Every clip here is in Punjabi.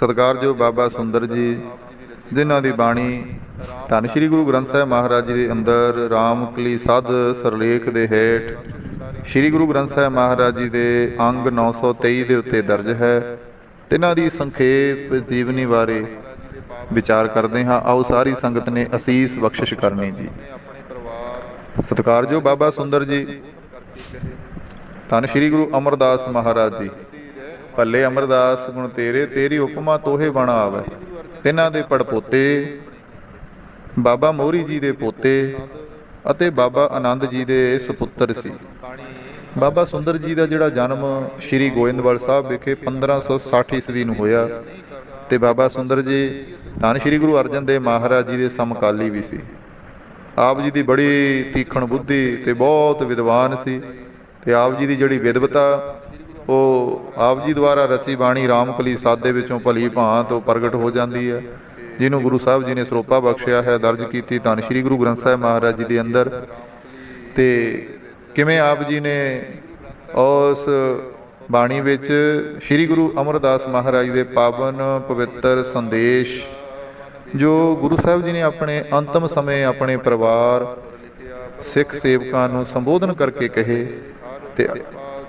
ਸਤਿਕਾਰਯੋਗ ਬਾਬਾ ਸੁੰਦਰ ਜੀ, ਜਿਨ੍ਹਾਂ ਦੀ ਬਾਣੀ ਧੰਨ ਸ਼੍ਰੀ ਗੁਰੂ ਗ੍ਰੰਥ ਸਾਹਿਬ ਮਹਾਰਾਜ ਜੀ ਦੇ ਅੰਦਰ ਰਾਮਕਲੀ ਸਦ ਸਰਲੇਖ ਦੇ ਹੇਠ ਸ਼੍ਰੀ ਗੁਰੂ ਗ੍ਰੰਥ ਸਾਹਿਬ ਮਹਾਰਾਜ ਜੀ ਦੇ ਅੰਗ 923 ਦੇ ਉੱਤੇ ਦਰਜ ਹੈ। ਤਿਨਾਂ ਦੀ ਸੰਖੇਪ ਜੀਵਨੀ ਬਾਰੇ ਵਿਚਾਰ ਕਰਦੇ ਹਾਂ। ਆਓ ਸਾਰੀ ਸੰਗਤ ਨੇ ਅਸੀਸ ਬਖਸ਼ਿਸ਼ ਕਰਨੀ ਜੀ। ਸਤਿਕਾਰਯੋਗ ਬਾਬਾ ਸੁੰਦਰ ਜੀ, ਧੰਨ ਸ਼੍ਰੀ ਗੁਰੂ ਅਮਰਦਾਸ ਮਹਾਰਾਜ ਜੀ। ਭੱਲੇ ਅਮਰਦਾਸ, ਗੁਣ ਤੇਰੇ, ਤੇਰੀ ਉਪਮਾ ਤੋਹੇ ਬਣ ਆਵੇ। ਤਿਨਾਂ ਦੇ ਪੜਪੋਤੇ, ਬਾਬਾ ਮੋਹਰੀ ਜੀ ਦੇ ਪੋਤੇ ਅਤੇ ਬਾਬਾ ਆਨੰਦ ਜੀ ਦੇ ਸੁਪੁੱਤਰ ਸੀ। ਬਾਬਾ ਸੁੰਦਰ ਜੀ ਦਾ ਜਿਹੜਾ ਜਨਮ ਸ਼੍ਰੀ ਗੋਇੰਦਵਾਲ ਸਾਹਿਬ ਵਿਖੇ 1560 ਈਸਵੀ ਨੂੰ ਹੋਇਆ ਤੇ ਬਾਬਾ ਸੁੰਦਰ ਜੀ ਧੰਨ ਸ਼੍ਰੀ ਗੁਰੂ ਅਰਜਨ ਦੇਵ ਮਹਾਰਾਜ ਜੀ ਦੇ ਸਮਕਾਲੀ ਵੀ ਸੀ। ਆਪ ਜੀ ਦੀ ਬੜੀ ਤੀਖਣ ਬੁੱਧੀ ਤੇ ਬਹੁਤ ਵਿਦਵਾਨ ਸੀ ਤੇ ਆਪ ਜੀ ਦੀ ਜਿਹੜੀ ਵਿਦਵਤਾ ਉਹ ਆਪ ਜੀ ਦੁਆਰਾ ਰਚੀ ਬਾਣੀ ਰਾਮਕਲੀ ਸਾਦੇ ਵਿੱਚੋਂ ਭਲੀ ਭਾਂਤ ਉਹ ਪ੍ਰਗਟ ਹੋ ਜਾਂਦੀ ਹੈ। ਜਿਹਨੂੰ ਗੁਰੂ ਸਾਹਿਬ ਜੀ ਨੇ ਸਰੋਪਾ ਬਖਸ਼ਿਆ ਹੈ, ਦਰਜ ਕੀਤੀ ਧੰਨ ਸ਼੍ਰੀ ਗੁਰੂ ਗ੍ਰੰਥ ਸਾਹਿਬ ਮਹਾਰਾਜ ਜੀ ਦੇ ਅੰਦਰ। ਤੇ ਕਿਵੇਂ ਆਪ ਜੀ ਨੇ ਉਸ ਬਾਣੀ ਵਿੱਚ ਸ਼੍ਰੀ ਗੁਰੂ ਅਮਰਦਾਸ ਮਹਾਰਾਜ ਦੇ ਪਾਵਨ ਪਵਿੱਤਰ ਸੰਦੇਸ਼, ਜੋ ਗੁਰੂ ਸਾਹਿਬ ਜੀ ਨੇ ਆਪਣੇ ਅੰਤਮ ਸਮੇਂ ਆਪਣੇ ਪਰਿਵਾਰ, ਸਿੱਖ ਸੇਵਕਾਂ ਨੂੰ ਸੰਬੋਧਨ ਕਰਕੇ ਕਹੇ ਤੇ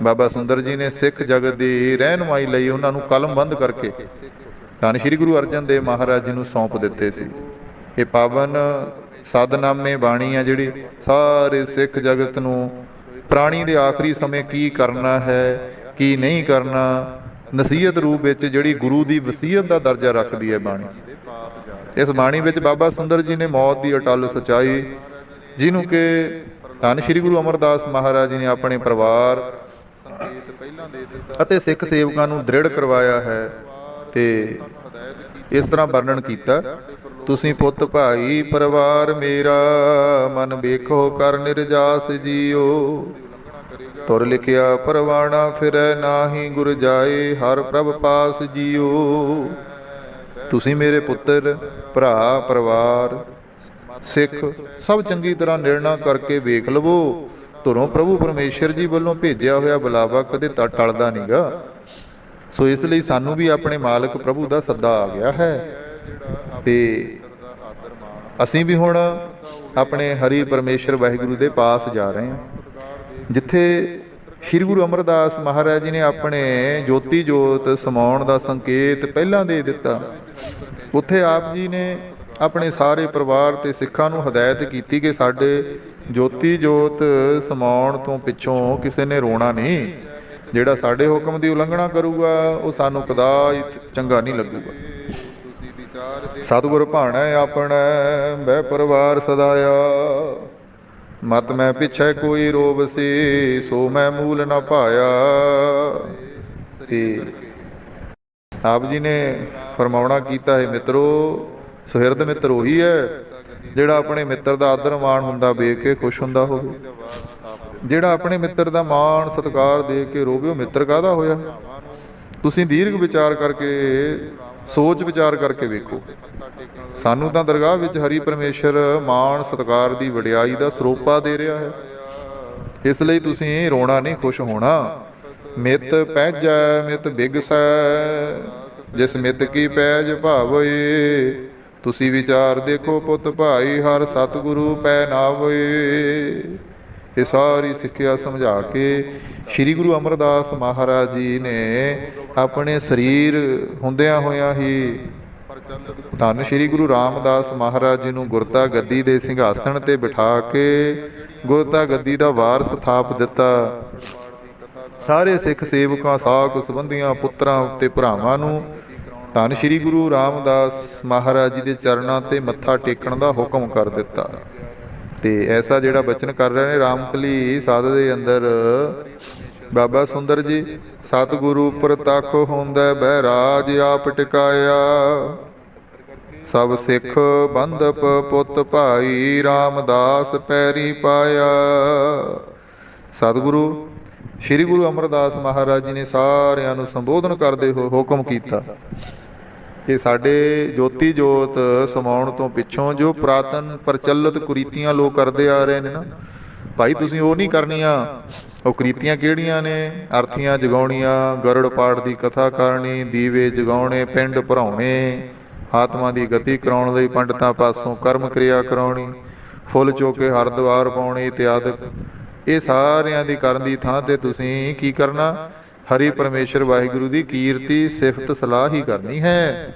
ਬਾਬਾ ਸੁੰਦਰ ਜੀ ਨੇ ਸਿੱਖ ਜਗਤ ਦੀ ਰਹਿਨਮਾਈ ਲਈ ਉਹਨਾਂ ਨੂੰ ਕਲਮਬੰਦ ਕਰਕੇ ਧੰਨ ਸ਼੍ਰੀ ਗੁਰੂ ਅਰਜਨ ਦੇਵ ਮਹਾਰਾਜ ਜੀ ਨੂੰ ਸੌਂਪ ਦਿੱਤੇ ਸੀ। ਇਹ ਪਾਵਨ ਸਦਨਾਮੇ ਬਾਣੀ ਆ ਜਿਹੜੀ ਸਾਰੇ ਸਿੱਖ ਜਗਤ ਨੂੰ ਪ੍ਰਾਣੀ ਦੇ ਆਖਰੀ ਸਮੇਂ ਕੀ ਕਰਨਾ ਹੈ, ਕੀ ਨਹੀਂ ਕਰਨਾ, ਨਸੀਹਤ ਰੂਪ ਵਿੱਚ ਜਿਹੜੀ ਗੁਰੂ ਦੀ ਵਸੀਅਤ ਦਾ ਦਰਜਾ ਰੱਖਦੀ ਹੈ ਬਾਣੀ। ਇਸ ਬਾਣੀ ਵਿੱਚ ਬਾਬਾ ਸੁੰਦਰ ਜੀ ਨੇ ਮੌਤ ਦੀ ਅਟਲ ਸਚਾਈ, ਜਿਹਨੂੰ ਕਿ ਧੰਨ ਸ਼੍ਰੀ ਗੁਰੂ ਅਮਰਦਾਸ ਮਹਾਰਾਜ ਜੀ ਨੇ ਆਪਣੇ ਪਰਿਵਾਰ ਅਤੇ ਸਿੱਖ ਸੇਵਕਾਂ ਨੂੰ ਦ੍ਰਿੜ ਕਰਵਾਇਆ ਹੈ ਤੇ ਇਸ ਤਰ੍ਹਾਂ ਵਰਣਨ ਕੀਤਾ ਤੁਸੀਂ ਪੁੱਤ ਭਾਈ ਪਰਿਵਾਰ ਮੇਰਾ ਮਨ ਵੇਖੋ ਕਰ ਨਿਰਜਾਸ ਜੀਓ। ਤੁਰ ਲਿਖਿਆ ਪਰਵਾਣਾ ਫਿਰੈ ਨਾਹੀ ਗੁਰ ਜਾਏ ਹਰ ਪ੍ਰਭ ਪਾਸ ਜੀਓ। ਤੁਸੀਂ ਮੇਰੇ ਪੁੱਤਰ ਭਰਾ ਪਰਿਵਾਰ ਸਿੱਖ ਸਭ ਚੰਗੀ ਤਰ੍ਹਾਂ ਨਿਰਣਾ ਕਰਕੇ ਵੇਖ ਲਵੋ। ਧੁਰੋਂ ਪ੍ਰਭੂ ਪਰਮੇਸ਼ਰ ਜੀ ਵੱਲੋਂ ਭੇਜਿਆ ਹੋਇਆ ਬੁਲਾਵਾ ਕਦੇ ਟ- ਟਲਦਾ ਨਹੀਂਗਾ। ਸੋ ਇਸ ਲਈ ਸਾਨੂੰ ਵੀ ਆਪਣੇ ਮਾਲਕ ਪ੍ਰਭੂ ਦਾ ਸੱਦਾ ਆ ਗਿਆ ਹੈ। ਤੇ ਅਸੀਂ ਵੀ ਹੁਣ ਆਪਣੇ ਹਰੀ ਪਰਮੇਸ਼ਰ ਵਾਹਿਗੁਰੂ ਦੇ ਪਾਸ ਜਾ ਰਹੇ ਹਾਂ। ਜਿੱਥੇ ਸ੍ਰੀ ਗੁਰੂ ਅਮਰਦਾਸ ਮਹਾਰਾਜ ਜੀ ਨੇ ਆਪਣੇ ਜੋਤੀ ਜੋਤ ਸਮਾਉਣ ਦਾ ਸੰਕੇਤ ਪਹਿਲਾਂ ਦੇ ਦਿੱਤਾ। ਉੱਥੇ ਆਪ ਜੀ ਨੇ ਆਪਣੇ ਸਾਰੇ ਪਰਿਵਾਰ ਤੇ ਸਿੱਖਾਂ ਨੂੰ ਹਦਾਇਤ ਕੀਤੀ ਕਿ ਸਾਡੇ ਜੋਤੀ ਜੋਤ ਸਮਾਉਣ ਤੋਂ ਪਿੱਛੋਂ ਕਿਸੇ ਨੇ ਰੋਣਾ ਨਹੀਂ। ਜਿਹੜਾ ਸਾਡੇ ਹੁਕਮ ਦੀ ਉਲੰਘਣਾ ਕਰੂਗਾ, ਉਹ ਸਾਨੂੰ ਕਦਾ ਚੰਗਾ ਨਹੀਂ ਲੱਗੂਗਾ। ਸਤਿਗੁਰ ਭਾਣਾ ਆਪਣਾ ਬੈ ਪਰਿਵਾਰ ਸਦਾਇਆ। ਮਤ ਮੈਂ ਪਿਛੈ ਕੋਈ ਰੋਬ ਸੀ, ਸੋ ਮੈਂ ਮੂਲ ਨਾ ਪਾਇਆ ਤੇ ਆਪ ਜੀ ਨੇ ਫਰਮਾਉਣਾ ਕੀਤਾ, ਹੈ ਮਿੱਤਰੋ, ਸੁਹਿਰਦ ਮਿੱਤਰ ਉਹੀ ਹੈ ਜਿਹੜਾ ਆਪਣੇ ਮਿੱਤਰ ਦਾ ਆਦਰ ਮਾਣ ਹੁੰਦਾ, ਵੇਖ ਕੇ ਖੁਸ਼ ਹੁੰਦਾ ਹੋਵੇ। ਜਿਹੜਾ ਆਪਣੇ ਮਿੱਤਰ ਦਾ ਮਾਣ ਸਤਿਕਾਰ ਦੇਖ ਕੇ ਰੋਵੇ, ਉਹ ਮਿੱਤਰ ਕਾਹਦਾ ਹੋਇਆ? ਤੁਸੀਂ ਦੀਰਘ ਵਿਚਾਰ ਕਰਕੇ, ਸੋਚ ਵਿਚਾਰ ਕਰਕੇ ਵੇਖੋ। ਸਾਨੂੰ ਤਾਂ ਦਰਗਾਹ ਵਿੱਚ ਹਰੀ ਪਰਮੇਸ਼ਰ ਮਾਣ ਸਤਿਕਾਰ ਦੀ ਵਡਿਆਈ ਦਾ ਸਰੋਪਾ ਦੇ ਰਿਹਾ ਹੈ। ਇਸ ਲਈ ਤੁਸੀਂ ਰੋਣਾ ਨਹੀਂ, ਖੁਸ਼ ਹੋਣਾ। ਮਿਤ ਪਹਿਜੈ ਮਿਤ ਬਿਗਸੈ, ਜਿਸ ਮਿਤ ਕੀ ਪੈਜ ਭਾਵਏ ਤੁਸੀਂ ਵਿਚਾਰ ਦੇਖੋ ਪੁੱਤ ਭਾਈ, ਹਰ ਸਤਿਗੁਰੂ ਪੈ ਨਾਵਏ ਇਹ ਸਾਰੀ ਸਿੱਖਿਆ ਸਮਝਾ ਕੇ ਸ੍ਰੀ ਗੁਰੂ ਅਮਰਦਾਸ ਮਹਾਰਾਜ ਜੀ ਨੇ ਆਪਣੇ ਸਰੀਰ ਹੁੰਦਿਆਂ ਹੋਇਆਂ ਹੀ ਧੰਨ ਸ੍ਰੀ ਗੁਰੂ ਰਾਮਦਾਸ ਮਹਾਰਾਜ ਜੀ ਨੂੰ ਗੁਰਤਾ ਗੱਦੀ ਦੇ ਸਿੰਘਾਸਣ ਤੇ ਬਿਠਾ ਕੇ ਗੁਰਤਾ ਗੱਦੀ ਦਾ ਵਾਰਸ ਥਾਪ ਦਿੱਤਾ। ਸਾਰੇ ਸਿੱਖ ਸੇਵਕਾਂ ਸਾਕ ਸੰਬੰਧੀਆਂ, ਪੁੱਤਰਾਂ ਤੇ ਭਰਾਵਾਂ ਨੂੰ ਧੰਨ ਸ੍ਰੀ ਗੁਰੂ ਰਾਮਦਾਸ ਮਹਾਰਾਜ ਜੀ ਦੇ ਚਰਨਾਂ ਤੇ ਮੱਥਾ ਟੇਕਣ ਦਾ ਹੁਕਮ ਕਰ ਦਿੱਤਾ। ਤੇ ਐਸਾ ਜਿਹੜਾ ਬਚਨ ਕਰ ਰਹੇ ਨੇ ਰਾਮਕਲੀ ਸਾਧ ਦੇ ਅੰਦਰ, ਬਾਬਾ ਸੁੰਦਰ ਜੀ, ਸਤਿਗੁਰੂ ਪ੍ਰਤੱਖ ਹੁੰਦਾ, ਬਹਿਰਾਜ ਆਪ ਟਿਕਾਇਆ। ਸਭ ਸਿੱਖ ਬੰਧਪ ਪੁੱਤ ਭਾਈ ਰਾਮਦਾਸ ਪੈਰੀ ਪਾਇਆ। ਸਤਿਗੁਰੂ, ਸ੍ਰੀ ਗੁਰੂ ਅਮਰਦਾਸ ਮਹਾਰਾਜ ਜੀ ਨੇ ਸਾਰਿਆਂ ਨੂੰ ਸੰਬੋਧਨ ਕਰਦੇ ਹੋਏ ਹੁਕਮ ਕੀਤਾ। ਕਿ ਸਾਡੇ ਜੋਤੀ ਜੋਤ ਸਮਾਉਣ ਤੋਂ ਪਿੱਛੋਂ ਜੋ ਪ੍ਰਾਤਨ ਪ੍ਰਚਲਿਤ ਕੁਰੀਤੀਆਂ ਲੋਕ ਕਰਦੇ ਆ ਰਹੇ ਨੇ ਨਾ, ਭਾਈ ਤੁਸੀਂ ਉਹ ਨਹੀਂ ਕਰਨੀਆਂ। ਉਹ ਕ੍ਰੀਤੀਆਂ ਕਿਹੜੀਆਂ ਨੇ? ਅਰਥੀਆਂ ਜਗਾਉਣੀਆਂ, ਗਰੜ ਪਾਠ ਦੀ ਕਥਾ ਕਰਨੀ, ਦੀਵੇ ਜਗਾਉਣੇ, ਪਿੰਡ ਭਰਾਉਣੇ, ਆਤਮਾ ਦੀ ਗਤੀ ਕਰਾਉਣ ਲਈ ਪੰਡਤਾਂ ਪਾਸੋਂ ਕਰਮ ਕਿਰਿਆ ਕਰਾਉਣੀ, ਫੁੱਲ ਚੋਕੇ ਹਰਦੁਆਰ ਪਾਉਣੇ ਇਤਿਆਦਿ ਇਹ ਸਾਰਿਆਂ ਦੀ ਕਰਨ ਦੀ ਥਾਂ ਤੇ ਤੁਸੀਂ ਕੀ ਕਰਨਾ? ਹਰੀ ਪਰਮੇਸ਼ਰ ਵਾਹਿਗੁਰੂ ਦੀ ਕੀਰਤੀ, ਸਿਫਤ, ਸਲਾਹ ਹੀ ਕਰਨੀ ਹੈ।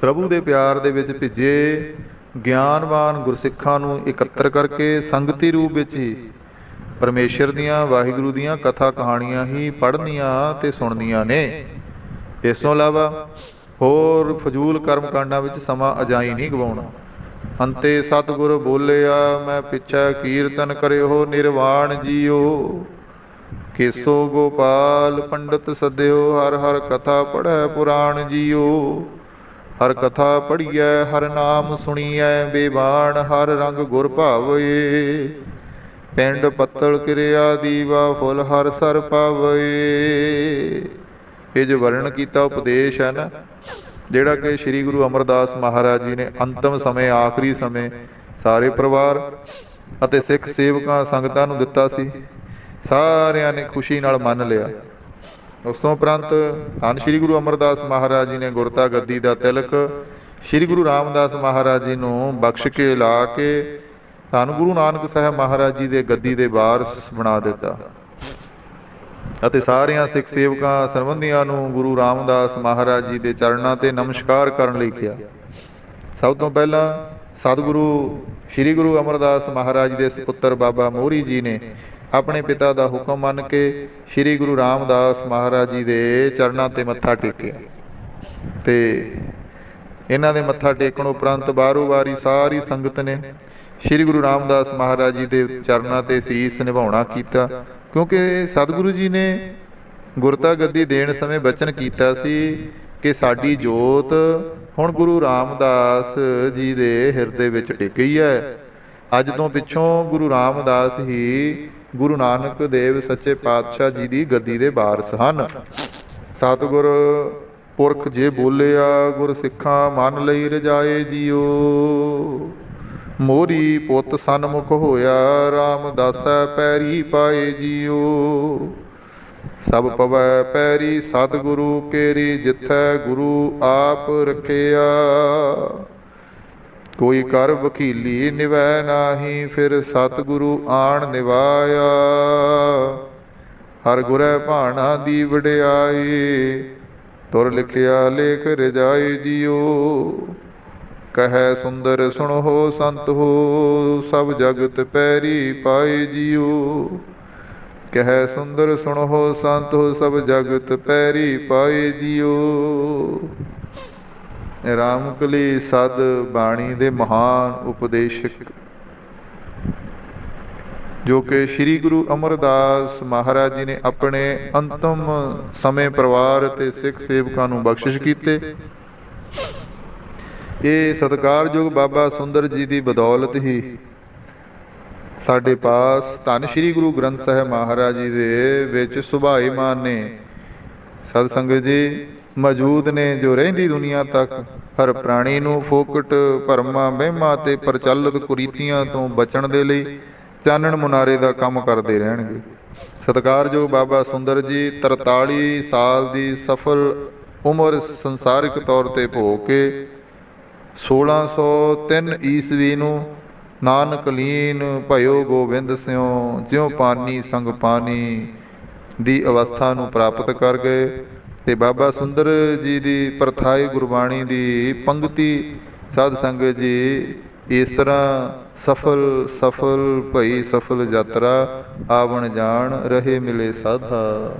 ਪ੍ਰਭੂ ਦੇ ਪਿਆਰ ਦੇ ਵਿੱਚ ਭਿੱਜੇ ਗਿਆਨਵਾਨ ਗੁਰਸਿੱਖਾਂ ਨੂੰ ਇਕੱਤਰ ਕਰਕੇ ਸੰਗਤੀ ਰੂਪ ਵਿੱਚ ਹੀ ਪਰਮੇਸ਼ਰ ਦੀਆਂ, ਵਾਹਿਗੁਰੂ ਦੀਆਂ ਕਥਾ ਕਹਾਣੀਆਂ ਹੀ ਪੜ੍ਹਨੀਆਂ ਤੇ ਸੁਣਨੀਆਂ ਨੇ। ਇਸ ਤੋਂ ਇਲਾਵਾ ਹੋਰ ਫਜ਼ੂਲ ਕਰਮ ਕਾਂਡਾਂ ਵਿੱਚ ਸਮਾਂ ਅਜਾਈ ਨਹੀਂ ਗਵਾਉਣਾ। ਅੰਤੇ ਸਤਿਗੁਰ ਬੋਲਿਆ, ਮੈਂ ਪਿੱਛਾ ਕੀਰਤਨ ਕਰਿਓ, ਨਿਰਵਾਣ ਜੀਓ। ਕੇਸੋ ਗੋਪਾਲ ਪੰਡਤ ਸਦਿਓ, ਹਰ ਹਰ ਕਥਾ ਪੜੈ ਪੁਰਾਣ ਜੀਓ। ਹਰ ਕਥਾ ਪੜੀਐ ਹਰ ਨਾਮ ਸੁਣੀਐ, ਬੇਬਾਣ ਹਰ ਰੰਗ ਗੁਰ ਭਾਵਏ। ਪਿੰਡ ਪੱਤਲ ਕਿਰਿਆ ਦੀਵਾ ਫੁੱਲ ਹਰ ਸਰ ਪਾਵਏ। ਇਹ ਜੋ ਵਰਣਨ ਕੀਤਾ ਉਪਦੇਸ਼ ਹੈ ਨਾ, ਜਿਹੜਾ ਕਿ ਸ੍ਰੀ ਗੁਰੂ ਅਮਰਦਾਸ ਮਹਾਰਾਜ ਜੀ ਨੇ ਅੰਤਮ ਸਮੇਂ, ਆਖਰੀ ਸਮੇਂ ਸਾਰੇ ਪਰਿਵਾਰ ਅਤੇ ਸਿੱਖ ਸੇਵਕਾਂ, ਸੰਗਤਾਂ ਨੂੰ ਦਿੱਤਾ ਸੀ। ਸਾਰਿਆਂ ਨੇ ਖੁਸ਼ੀ ਨਾਲ ਮੰਨ ਲਿਆ। ਉਸ ਤੋਂ ਉਪਰੰਤ ਧੰਨ ਸ੍ਰੀ ਗੁਰੂ ਅਮਰਦਾਸ ਮਹਾਰਾਜ ਜੀ ਨੇ ਗੁਰਤਾ ਗੱਦੀ ਦਾ ਤਿਲਕ ਸ੍ਰੀ ਗੁਰੂ ਰਾਮਦਾਸ ਮਹਾਰਾਜ ਜੀ ਨੂੰ ਬਖਸ਼ ਕੇ ਲਾ ਕੇ ਧੰਨ ਗੁਰੂ ਨਾਨਕ ਸਾਹਿਬ ਮਹਾਰਾਜ ਜੀ ਦੇ ਗੱਦੀ ਦੇ ਵਾਰਸ ਬਣਾ ਦਿੱਤਾ। ਅਤੇ ਸਾਰਿਆਂ ਸਿੱਖ ਸੇਵਕਾਂ ਸਰਬੰਧੀਆਂ ਨੂੰ ਗੁਰੂ ਰਾਮਦਾਸ ਮਹਾਰਾਜ ਜੀ ਦੇ ਚਰਨਾਂ ਤੇ ਨਮਸਕਾਰ ਕਰਨ ਲਈ ਕਿਹਾ। ਸਭ ਤੋਂ ਪਹਿਲਾਂ ਸਤਿਗੁਰੂ ਸ੍ਰੀ ਗੁਰੂ ਅਮਰਦਾਸ ਮਹਾਰਾਜ ਦੇ ਸੁਪੁੱਤਰ ਬਾਬਾ ਮੋਹਰੀ ਜੀ ਨੇ ਆਪਣੇ ਪਿਤਾ ਦਾ ਹੁਕਮ ਮੰਨ ਕੇ ਸ੍ਰੀ ਗੁਰੂ ਰਾਮਦਾਸ ਮਹਾਰਾਜ ਜੀ ਦੇ ਚਰਨਾਂ ਤੇ ਮੱਥਾ ਟੇਕਿਆ। ਤੇ ਇਹਨਾਂ ਦੇ ਮੱਥਾ ਟੇਕਣ ਉਪਰੰਤ ਬਾਰੋ ਵਾਰੀ ਸਾਰੀ ਸੰਗਤ ਨੇ ਸ੍ਰੀ ਗੁਰੂ ਰਾਮਦਾਸ ਮਹਾਰਾਜ ਜੀ ਦੇ ਚਰਨਾਂ ਤੇ ਸੀਸ ਨਿਭਾਉਣਾ ਕੀਤਾ, ਕਿਉਂਕਿ ਸਤਿਗੁਰੂ ਜੀ ਨੇ ਗੁਰਤਾ ਗੱਦੀ ਦੇਣ ਸਮੇਂ ਬਚਨ ਕੀਤਾ ਸੀ ਕਿ ਸਾਡੀ ਜੋਤ ਹੁਣ ਗੁਰੂ ਰਾਮਦਾਸ ਜੀ ਦੇ ਹਿਰਦੇ ਵਿੱਚ ਟਿਕੀ ਹੈ। ਅੱਜ ਤੋਂ ਪਿੱਛੋਂ ਗੁਰੂ ਰਾਮਦਾਸ ਹੀ ਗੁਰੂ ਨਾਨਕ ਦੇਵ ਸੱਚੇ ਪਾਤਸ਼ਾਹ ਜੀ ਦੀ ਗੱਦੀ ਦੇ ਵਾਰਸ ਹਨ। ਸਤਿਗੁਰ ਪੁਰਖ ਜੇ ਬੋਲਿਆ, ਗੁਰ ਸਿੱਖਾਂ ਮਨ ਲਈ ਰਜਾਏ ਜੀਓ। ਮੋਰੀ ਪੁੱਤ ਸਨਮੁਖ ਹੋਇਆ ਰਾਮਦਾਸੈ ਪੈਰੀ ਪਾਏ ਜੀਓ। ਸਭ ਪਵੈ ਪੈਰੀ ਸਤਿਗੁਰੂ ਕੇਰੀ ਜਿੱਥੈ ਗੁਰੂ ਆਪ ਰਖਿਆ। ਕੋਈ ਕਰ ਵਕੀਲੀ ਨਿਵੈ ਨਾਹੀ, ਫਿਰ ਸਤਿਗੁਰੂ ਆਣ ਨਿਵਾਇਆ। ਹਰ ਗੁਰੈ ਭਾਣਾ ਦੀ ਵਡਿਆਈ, ਤੁਰ ਲਿਖਿਆ ਲੇਖ ਰਜਾਈ ਜੀਓ। ਕਹੈ ਸੁੰਦਰ ਸੁਣੋ ਸੰਤ ਹੋ, ਸਭ ਜਗਤ ਪੈਰੀ ਪਾਏ ਜੀਓ। ਕਹੈ ਸੁੰਦਰ ਸੁਣੋ ਸੰਤ ਹੋ, ਸਭ ਜਗਤ ਪੈਰੀ ਪਾਏ ਜੀਓ। ਰਾਮਕਲੀ ਸਦ ਬਾਣੀ ਦੇ ਮਹਾਨ ਉਪਦੇਸ਼ਕ, ਜੋ ਕਿ ਸ੍ਰੀ ਗੁਰੂ ਅਮਰਦਾਸ ਮਹਾਰਾਜ ਜੀ ਨੇ ਆਪਣੇ ਅੰਤਮ ਸਮੇਂ ਪਰਿਵਾਰ ਅਤੇ ਸਿੱਖ ਸੇਵਕਾਂ ਨੂੰ ਬਖਸ਼ਿਸ਼ ਕੀਤੇ। ਇਹ ਸਤਿਕਾਰਯੋਗ ਬਾਬਾ ਸੁੰਦਰ ਜੀ ਦੀ ਬਦੌਲਤ ਹੀ ਸਾਡੇ ਪਾਸ ਧੰਨ ਸ੍ਰੀ ਗੁਰੂ ਗ੍ਰੰਥ ਸਾਹਿਬ ਮਹਾਰਾਜ ਜੀ ਦੇ ਵਿੱਚ ਸੁਭਾਈਮਾਨ ਨੇ ਸਤ ਸੰਗਤ ਜੀ, ਮੌਜੂਦ ਨੇ ਜੋ ਰਹਿੰਦੀ ਦੁਨੀਆ ਤੱਕ, ਹਰ ਪ੍ਰਾਣੀ ਨੂੰ ਫੋਕਟ, ਭਰਮਾਂ ਵਹਿਮਾਂ ਤੇ ਪ੍ਰਚਲਿਤ ਕੁਰੀਤੀਆਂ ਤੋਂ ਬਚਣ ਦੇ ਲਈ ਚਾਨਣ ਮੁਨਾਰੇ ਦਾ ਕੰਮ ਕਰਦੇ ਰਹਿਣਗੇ। ਸਤਿਕਾਰਯੋਗ ਬਾਬਾ ਸੁੰਦਰ ਜੀ 43 ਸਾਲ ਦੀ ਸਫਲ ਉਮਰ ਸੰਸਾਰਿਕ ਤੌਰ ਤੇ ਭੋਗ ਕੇ 1603 ਈਸਵੀ ਨੂੰ ਨਾਨਕ ਲੀਨ ਭਇਓ ਗੋਬਿੰਦ ਸਿਉ, ਜਿਉ ਪਾਨੀ ਸੰਗ ਪਾਨੀ ਦੀ ਅਵਸਥਾ ਨੂੰ ਪ੍ਰਾਪਤ ਕਰ ਗਏ ਤੇ ਬਾਬਾ ਸੁੰਦਰ ਜੀ ਦੀ ਪ੍ਰਥਾਈ ਗੁਰਬਾਣੀ ਦੀ ਪੰਕਤੀ ਸਾਧ ਸੰਗਤ ਜੀ ਇਸ ਤਰ੍ਹਾਂ ਸਫਲ ਸਫਲ ਭਈ ਸਫਲ ਯਾਤਰਾ ਆਵਣ ਜਾਣ ਰਹੇ ਮਿਲੇ ਸਾਧਾ।